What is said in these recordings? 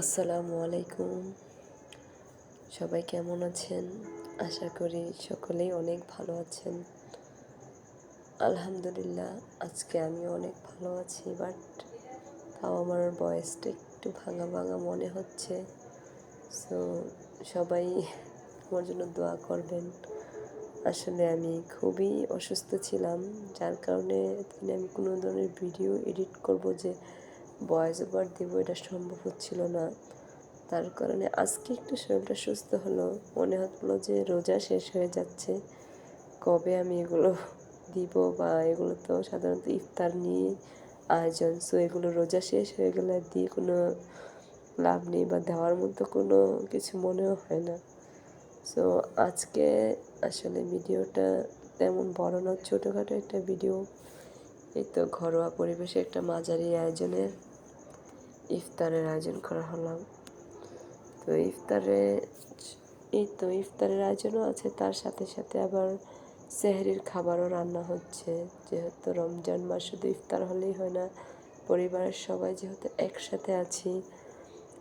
আসসালামু আলাইকুম। সবাই কেমন আছেন? আশা করি সকলেই অনেক ভালো আছেন। আলহামদুলিল্লাহ, আজকে আমি অনেক ভালো আছি বাট তাও আমার বয়সটা একটু ভাঙা ভাঙা মনে হচ্ছে। সো সবাই আমার জন্য দোয়া করবেন। আসলে আমি খুবই অসুস্থ ছিলাম, যার কারণে আমি কোনো ধরনের ভিডিও এডিট করব যে ভয়েস ওভার দেবো, এটা সম্ভব হচ্ছিল না। তার কারণে আজকে একটু শরীরটা সুস্থ হলো। মনে হলো যে রোজা শেষ হয়ে যাচ্ছে। কবে আমি এগুলো দিব বা এগুলো তো সাধারণত ইফতার নিয়ে আয়োজন সো এগুলো রোজা শেষ হয়ে গেলে দিয়ে কোনো লাভ নেই বা দেওয়ার মতো কোনো কিছু মনেও হয় না। সো আজকে আসলে ভিডিওটা তেমন বড় না, ছোটোখাটো একটা ভিডিও। এই তো ঘরোয়া পরিবেশে একটা মাঝারি আয়োজনের ইফতারের আয়োজন করা হলাম। তো ইফতারে এই তো ইফতারের আয়োজনও আছে। তার সাথে সাথে আবার সেহরির খাবারও রান্না হচ্ছে। যেহেতু রমজান মাস, শুধু ইফতার হলেই হয় না, পরিবারের সবাই যেহেতু একসাথে আছি,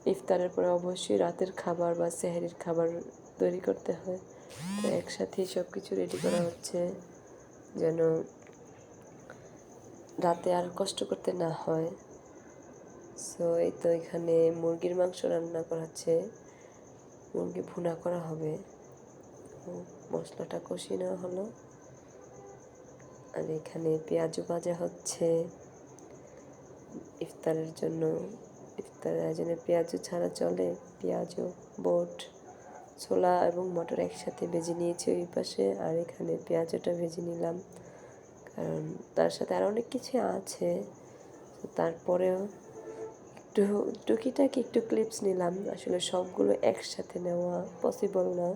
ইফতারের পরে অবশ্যই রাতের খাবার বা সেহরির খাবার তৈরি করতে হয়। তো একসাথেই সব কিছু রেডি করা হচ্ছে, যেন রাতে আর কষ্ট করতে না হয়। সো এই তো এখানে মুরগির মাংস রান্না করা হচ্ছে মুরগি ভুনা করা হবে। মশলাটা কষিয়ে নেওয়া হলো। আর এখানে পেঁয়াজও ভাজা হচ্ছে। ইফতারের জন্য, ইফতারের আয়োজনে পেঁয়াজও ছাড়া চলে। পেঁয়াজও, বোট, ছোলা এবং মটর একসাথে ভেজে নিয়েছি ওই পাশে। আর এখানে পেঁয়াজটা ভেজে নিলাম। কারণ তার সাথে আর অনেক কিছু আছে। তারপরেও একটু টুকিটাকি একটু ক্লিপস নিলাম। আসলে সবগুলো একসাথে নেওয়া পসিবল না।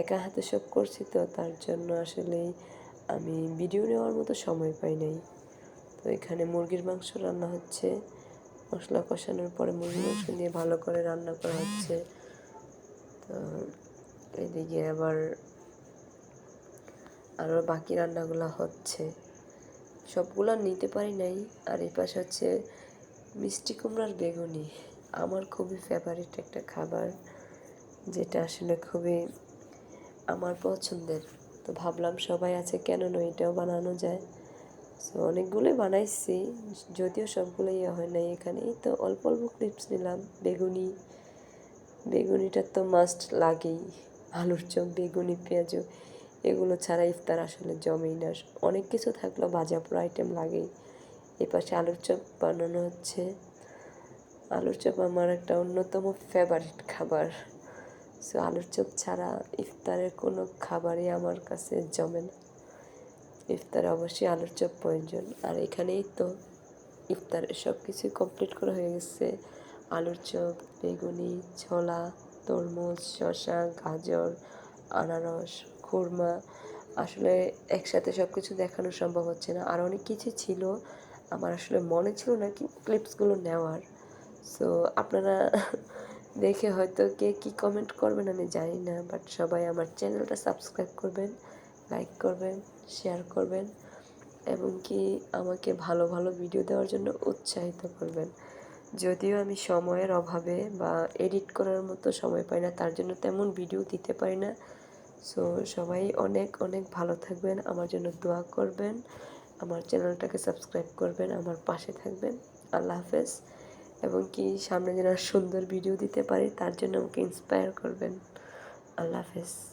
একা হাতে সব করছি তো, তার জন্য আসলে আমি ভিডিও নেওয়ার মতো সময় পাই নাই। তো এখানে মুরগির মাংস রান্না হচ্ছে। মশলা কষানোর পরে মুরগির মাংস দিয়ে ভালো করে রান্না করা হচ্ছে। তো এদিকে আবার আরও বাকি রান্নাগুলো হচ্ছে। সবগুলো নিতে পারি নাই। আর এই পাশে হচ্ছে মিষ্টি কুমড়ার বেগুনি আমার খুবই ফেভারিট একটা খাবার, যেটা আসলে খুবই আমার পছন্দের। তো ভাবলাম সবাই আছে কেন নয় এটাও বানানো যায়। সো অনেকগুলোই বানাইছি, যদিও সবগুলো ইয়ে হয় নাই এখানেই। তো অল্প অল্প ক্লিপস নিলাম। বেগুনি, বেগুনিটা তো মাস্ট লাগেই। আলুর চপ, বেগুনি পেঁয়াজও এগুলো ছাড়া ইফতার আসলে জমেই না। অনেক কিছু থাকলেও ভাজা পোড়া আইটেম লাগেই। এ পাশে আলুর চপ বানানো হচ্ছে। আলুর চপ আমার একটা অন্যতম ফেভারিট খাবার। সো আলুর চপ ছাড়া ইফতারের কোনো খাবারই আমার কাছে জমে না। ইফতারে অবশ্যই আলুর চপ প্রয়োজন। আর এখানেই তো ইফতারের সব কিছুই কমপ্লিট করা হয়ে গেছে। আলুর চপ, বেগুনি, ছোলা, তরমুজ শশা গাজর, আনারস, খুরমা। আসলে একসাথে সব কিছু দেখানো সম্ভব হচ্ছে না। আর অনেক কিছু ছিল আমার আসলে মনে ছিল না কি ক্লিপসগুলো নেওয়ার। সো আপনারা দেখে হয়তো কে কী কমেন্ট করবেন আমি জানি না বাট সবাই আমার চ্যানেলটা সাবস্ক্রাইব করবেন লাইক করবেন শেয়ার করবেন, এবং কি আমাকে ভালো ভালো ভিডিও দেওয়ার জন্য উৎসাহিত করবেন। যদিও আমি সময়ের অভাবে বা এডিট করার মতো সময় পাই না, তার জন্য তেমন ভিডিও দিতে পারি না। সো সবাই অনেক অনেক ভালো থাকবেন, আমার জন্য দোয়া করবেন। আমার চ্যানেলটাকে সাবস্ক্রাইব করবেন, আমার পাশে থাকবেন। আল্লাহ হাফেজ। এবং কি সামনে যেন সুন্দর ভিডিও দিতে পারি, তার জন্য আমাকে ইন্সপায়ার করবেন। আল্লাহ হাফেজ।